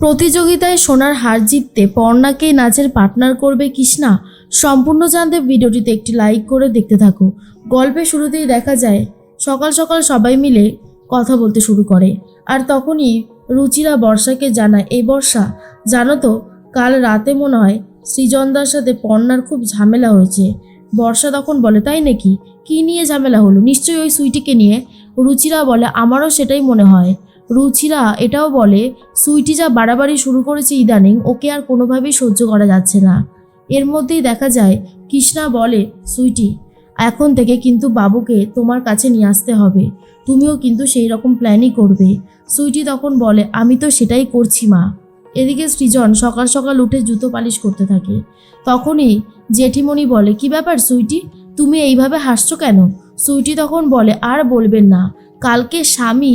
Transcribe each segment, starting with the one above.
প্রতিযোগিতায় সোনার হার জিততে পর্ণাকেই নাচের পার্টনার করবে কৃষ্ণা। সম্পূর্ণ জানতে ভিডিওটিতে একটি লাইক করে দেখতে থাকো। গল্পের শুরুতেই দেখা যায়, সকাল সকাল সবাই মিলে কথা বলতে শুরু করে। আর তখনই রুচিরা বর্ষাকে জানায়, এই বর্ষা, জানো তো, কাল রাতে মনে হয় সৃজনদার সাথে পর্ণার খুব ঝামেলা হয়েছে। বর্ষা তখন বলে, তাই নাকি? কী নিয়ে ঝামেলা হলো? নিশ্চয়ই ওই সুইটিকে নিয়ে? রুচিরা বলে, আমারও সেটাই মনে হয়। রুচিরা এটাও বলে, সুইটি যা বাড়াবাড়ি শুরু করেছে ইদানিং, ওকে আর কোনোভাবেই সহ্য করা যাচ্ছে না। এর মধ্যেই দেখা যায়, কৃষ্ণা বলে, সুইটি, এখন থেকে কিন্তু বাবুকে তোমার কাছে নিয়ে আসতে হবে। তুমিও কিন্তু সেই রকম প্ল্যানই করবে। সুইটি তখন বলে, আমি তো সেটাই করছি, মা। এদিকে সৃজন সকাল সকাল উঠে জুতো পালিশ করতে থাকে। তখনই জেঠিমণি বলে, কি ব্যাপার সুইটি? তুমি এইভাবে হাসছো কেন? সুইটি তখন বলে, আর বলবেন না। কালকে স্বামী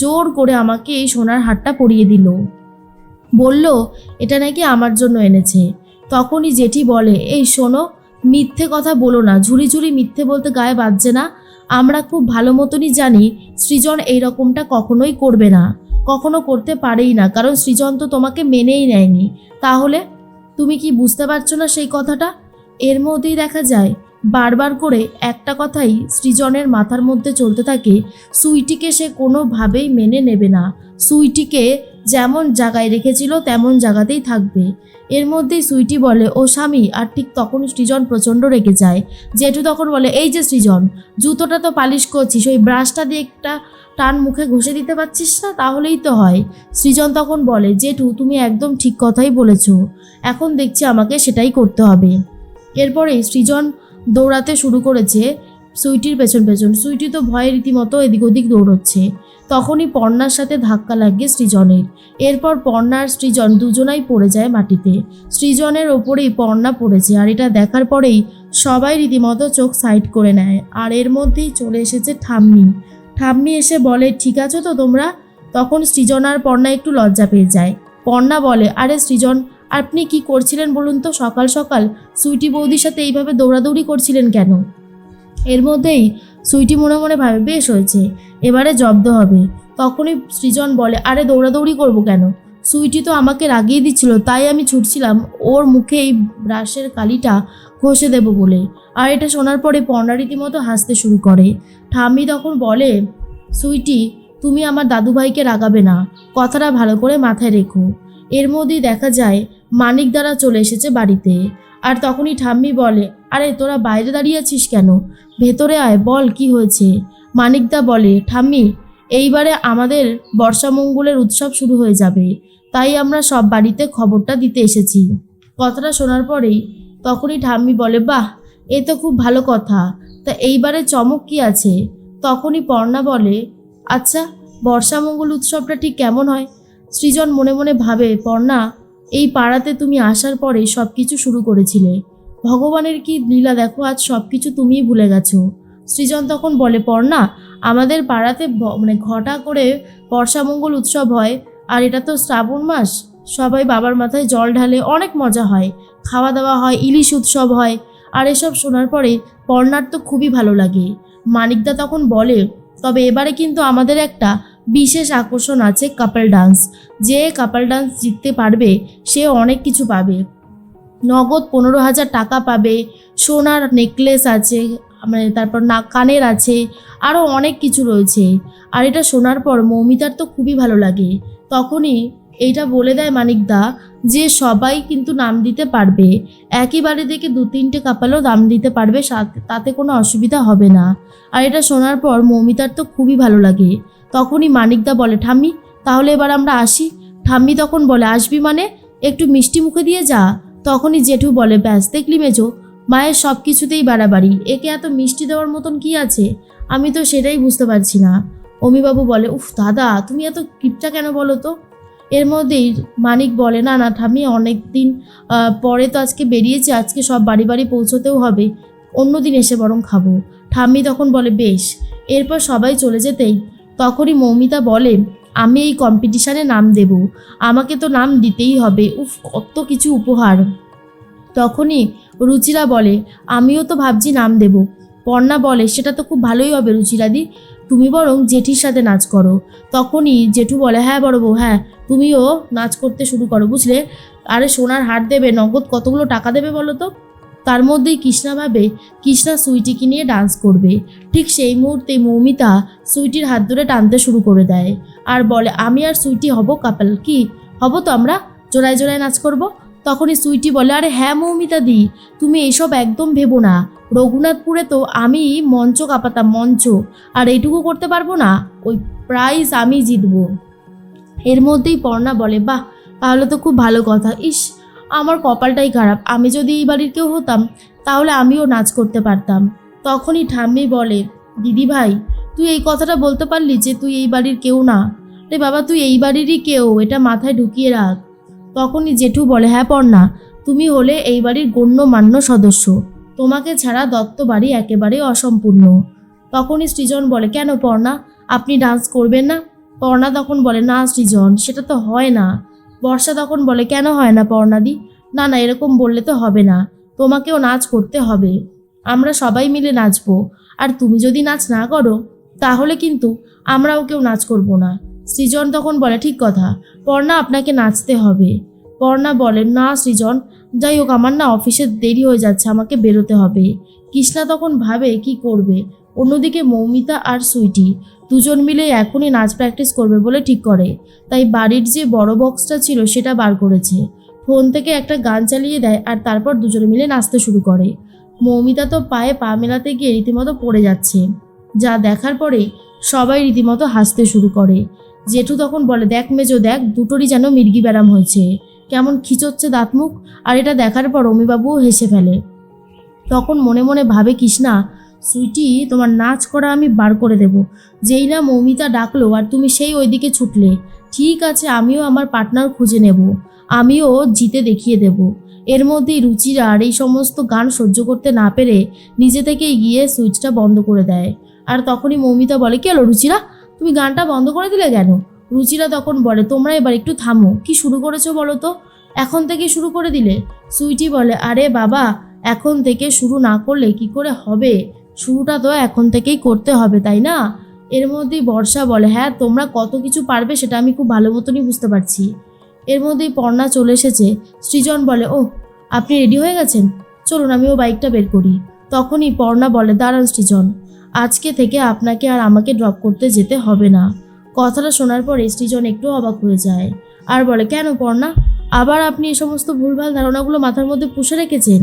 জোর করে আমাকে এই সোনার হারটা পরিয়ে দিল। বলল, এটা নাকি আমার জন্য এনেছে। তখনই জেঠি বলে, এই শোনো, মিথ্যে কথা বলো না, ঝুড়ি ঝুড়ি মিথ্যে বলতে গায়ে বাজছে না। আমরা খুব ভালো মতনই জানি সৃজন এই রকমটা কখনোই করবে না, কখনো করতে পারেই না, কারণ সৃজন তো তোমাকে মেনেই নেয়নি। তাহলে, তুমি কি বুঝতে পারছ না সেই কথাটা? এর মধ্যেই দেখা যায় বারবার করে একটা কথাই সৃজনের মাথার মধ্যে চলতে থাকে, সুইটিকে সে কোনোভাবেই মেনে নেবে না। সুইটিকে যেমন জায়গায় রেখেছিল, তেমন জায়গাতেই থাকবে। এর মধ্যেই সুইটি বলে, ও স্বামী, আর ঠিক তখন সৃজন প্রচণ্ড রেগে যায়। জেঠু তখন বলে, এই যে সৃজন, জুতোটা তো পালিশ করছিস, ওই ব্রাশটা দিয়ে একটা টান মুখে ঘষে দিতে পারছিস না? তাহলেই তো হয়। সৃজন তখন বলে, জেঠু, তুমি একদম ঠিক কথাই বলেছ। এখন দেখছি আমাকে সেটাই করতে হবে। এরপরে সৃজন দৌড়াতে শুরু করেছে সুইটির পেছন পেছন। সুইটি তো ভয়ে রীতিমতো এদিক ওদিক দৌড়চ্ছে। তখনই পর্ণার সাথে ধাক্কা লাগে সৃজনের। এরপর পর্ণা আর সৃজন দুজনাই পড়ে যায় মাটিতে। সৃজনের ওপরেই পর্ণা পড়েছে আর এটা দেখার পরেই সবাই রীতিমতো চোখ সাইড করে নেয়। আর এর মধ্যেই চলে এসেছে ঠাম্মি। ঠাম্মি এসে বলে, ঠিক আছো তো তোমরা? তখন সৃজন আর পর্ণা একটু লজ্জা পেয়ে যায়। পর্ণা বলে, আরে সৃজন আপনি কি করছিলেন বলুন তো? সকাল সকাল সুইটি বৌদির সাথে এইভাবে দৌড়াদৌড়ি করছিলেন কেন? এর মধ্যেই সুইটি মনে মনে ভাবে, বেশ হয়েছে, এবারে জব্দ হবে। তখনই সৃজন বলে, আরে দৌড়াদৌড়ি করব কেন? সুইটি তো আমাকে রাগিয়ে দিচ্ছিল, তাই আমি ছুটছিলাম। ওর মুখে এই ব্রাশের কালিটা ঘষে দেব বলে। আর এটা শোনার পরে পর্ণা রীতিমতো হাসতে শুরু করে। ঠাম্মি তখন বলে, সুইটি, তুমি আমার দাদুভাইকে রাগাবে না। কথাটা ভালো করে মাথায় রেখো। এর মধ্যেই দেখা যায়, মানিক দ্বারা চলে এসেছে বাড়িতে। আর তখনই ঠাম্মি বলে, আরে, তোরা বাইরে দাঁড়িয়ে আছিস কেন? ভেতরে আয়, বল কি হয়েছে? মানিকদা বলে, ঠাম্মি, এইবারে আমাদের বর্ষামঙ্গলের উৎসব শুরু হয়ে যাবে। তাই আমরা সব বাড়িতে খবরটা দিতে এসেছি। কথাটা শোনার পরেই তখনই ঠাম্মি বলে, বাহ, এ তো খুব ভালো কথা। তা এইবারে চমক কি আছে? তখনই পর্ণা বলে আচ্ছা বর্ষামঙ্গল উৎসবটা ঠিক কেমন হয়? সৃজন মনে মনে ভাবে, পর্ণা, এই পাড়াতে তুমি আসার পরে সব কিছু শুরু করেছিলে। ভগবানের কি লীলা দেখো, আজ সব কিছু তুমিই ভুলে গেছো। সৃজন তখন বলে, পর্ণা, আমাদের পাড়াতে মানে ঘটা করে বর্ষামঙ্গল উৎসব হয়, আর এটা তো শ্রাবণ মাস। সবাই বাবার মাথায় জল ঢালে অনেক মজা হয়। খাওয়া দাওয়া হয়, ইলিশ উৎসব হয়, আর এসব শোনার পরে পর্ণার তো খুবই ভালো লাগে। মানিকদা তখন বলে, তবে এবারে কিন্তু আমাদের একটা বিশেষ আকর্ষণ আছে কাপল ডান্স যে কাপল ডান্স জিততে পারবে, সে অনেক কিছু পাবে। নগদ পনেরো হাজার টাকা পাবে, সোনার নেকলেস আছে মানে তারপর না, কানের আছে আরও অনেক কিছু রয়েছে। আর এটা শোনার পর মৌমিতার তো খুবই ভালো লাগে। তখনই এইটা বলে দেয় মানিকদা যে সবাই কিন্তু নাম দিতে পারবে। একই বাড়ি থেকে দু তিনটে কাপালও নাম দিতে পারবে তাতে কোনো অসুবিধা হবে না। আর এটা শোনার পর মৌমিতার তো খুবই ভালো লাগে। তখনই মানিকদা বলে, ঠাম্মি, তাহলে এবার আমরা আসি। ঠাম্মি তখন বলে, আসবি মানে? একটু মিষ্টি মুখে দিয়ে যা। তখনই জেঠু বলে, ব্যাস, দেখলি মেজো, মায়ের সব কিছুতেই বাড়াবাড়ি। একে এত মিষ্টি দেওয়ার মতন কি আছে? আমি তো সেটাই বুঝতে পারছি না। অমিবাবু বলে, উফ, দাদা, তুমি এত কিপটা কেন বলো তো? এর মধ্যেই মানিক বলে, না না, ঠাম্মি অনেক দিন পরে তো আজকে বেরিয়েছি, আজকে সব বাড়ি বাড়ি পৌঁছতেও হবে। অন্য দিন এসে বরং খাব। ঠাম্মি তখন বলে, বেশ। এরপর সবাই চলে যেতেই তখনই মৌমিতা বলে, আমি এই কম্পিটিশানে নাম দেব। আমাকে তো নাম দিতেই হবে। উফ, কত কিছু উপহার। তখনই রুচিরা বলে, আমিও তো ভাবছি নাম দেব। পর্ণা বলে, সেটা তো খুব ভালোই হবে রুচিরাদি। তুমি বরং জেঠির সাথে নাচ করো। তখনই জেঠু বলে হ্যাঁ বড় বউ হ্যাঁ তুমিও নাচ করতে শুরু করো, বুঝলে? আরে সোনার হাট দেবে, নগদ কতগুলো টাকা দেবে বলো তো? তার মধ্যেই কৃষ্ণা ভাবে, কৃষ্ণা সুইটিকে নিয়ে ডান্স করবে। ঠিক সেই মুহূর্তে মৌমিতা সুইটির হাত ধরে টানতে শুরু করে দেয়। আর বলে, আমি আর সুইটি হব কাপাল কি? হব তো আমরা? জোড়ায় জোড়ায় নাচ করব? তখনই সুইটি বলে, আরে হ্যাঁ মৌমিতা দি, তুমি এইসব একদম ভেবো না। রঘুনাথপুরে তো আমি মঞ্চ কাঁপাতাম, মঞ্চ। আর এইটুকু করতে পারব না? ওই প্রাইজ আমি জিতবো। এর মধ্যেই পর্ণা বলে, বাহ, তাহলে তো খুব ভালো কথা। ইস আমার কপালটাই খারাপ। আমি যদি এই বাড়ির কেউ হতাম, তাহলে আমিও নাচ করতে পারতাম। তখনই ঠাম্মি বলে, দিদি ভাই, তুই এই কথাটা বলতে পারলি যে তুই এই বাড়ির কেউ না? রে বাবা, তুই এই বাড়িরই কেউ, এটা মাথায় ঢুকিয়ে রাখ। তখনই জেঠু বলে হ্যাঁ পর্ণা তুমি হলে এই বাড়ির গণ্যমান্য সদস্য। তোমাকে ছাড়া দত্ত বাড়ি একেবারে অসম্পূর্ণ। তখনই সৃজন বলে, কেন পর্ণা আপনি ডান্স করবেন না? পর্ণা তখন বলে, না সৃজন, সেটা তো হয় না। বর্ষা তখন বলে, কেন হয় না পর্ণাদি? না না, এরকম বললে তো হবে না। তোমাকেও নাচ করতে হবে। আমরা সবাই মিলে নাচবো। আর তুমি যদি নাচ না করো, তাহলে কিন্তু আমরাও কেউ নাচ করব না। সৃজন তখন বলে, ঠিক কথা। পর্ণা, আপনাকে নাচতে হবে। পর্ণা বলে, না, সৃজন। যাই হোক, আমার না অফিসে দেরি হয়ে যাচ্ছে, আমাকে বেরোতে হবে। কৃষ্ণা তখন ভাবে, কি করবে? অন্যদিকে মৌমিতা আর সুইটি দুজন মিলে এখনই নাচ প্র্যাকটিস করবে বলে ঠিক করে। তাই বাড়ির যে বড় বক্সটা ছিল সেটা বার করেছে। ফোন থেকে একটা গান চালিয়ে দেয় আর তারপর দুজনে মিলে নাচতে শুরু করে। মৌমিতা তো পায়ে পা মেলাতে গিয়ে রীতিমতো পড়ে যাচ্ছে। যা দেখার পরে সবাই রীতিমতো হাসতে শুরু করে। জেঠু তখন বলে, দেখ মেজো, দেখ, দুটোরই যেন মির্গি ব্যারাম হয়েছে। কেমন খিচোচ্ছে দাঁত মুখ, আর এটা দেখার পর অমিবাবুও হেসে ফেলে। তখন মনে মনে ভাবে কৃষ্ণা সুইটি, তোমার নাচ করা আমি বার করে দেব। যেই না মৌমিতা ডাকলো আর তুমি সেই ওইদিকে ছুটলে। ঠিক আছে, আমিও আমার পার্টনার খুঁজে নেব। আমিও জিতে দেখিয়ে দেব। এর মধ্যেই রুচিরা আর এই সমস্ত গান সহ্য করতে না পেরে নিজে থেকেই গিয়ে সুইচটা বন্ধ করে দেয়। আর তখনই মৌমিতা বলে, কি হলো রুচিরা? তুমি গানটা বন্ধ করে দিলে কেন? রুচিরা তখন বলে, তোমরা এবার একটু থামো। কি শুরু করেছ বলো তো? এখন থেকে শুরু করে দিলে? সুইটি বলে, আরে বাবা, এখন থেকে শুরু না করলে কি করে হবে? শুরুটা তো এখন থেকেই করতে হবে, তাই না? এর মধ্যেই বর্ষা বলে হ্যাঁ তোমরা কত কিছু পারবে সেটা আমি খুব ভালো মতনই বুঝতে পারছি। এর মধ্যেই পর্ণা চলে এসেছে, সৃজন বলে ও আপনি রেডি হয়ে গেছেন? চলুন, আমিও বাইকটা বের করি। তখনই পর্ণা বলে, দাঁড়ান সৃজন, আজকে থেকে আপনাকে আর আমাকে ড্রপ করতে যেতে হবে না। কথাটা শোনার পরে সৃজন একটু অবাক হয়ে যায়, আর বলে, কেন পর্ণা? আবার আপনি এই সমস্ত ভুলভাল ধারণাগুলো মাথার মধ্যে পুষে রেখেছেন?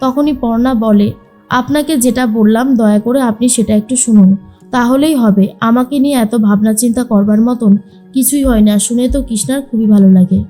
তখনই পর্ণা বলে আপনাকে যেটা বললাম, দয়া করে আপনি সেটা একটু শুনুন। তাহলেই হবে। আমাকে নিয়ে এত ভাবনা চিন্তা করবার মতন কিছুই হয় না। শুনে তো কৃষ্ণার খুবই ভালো লাগে।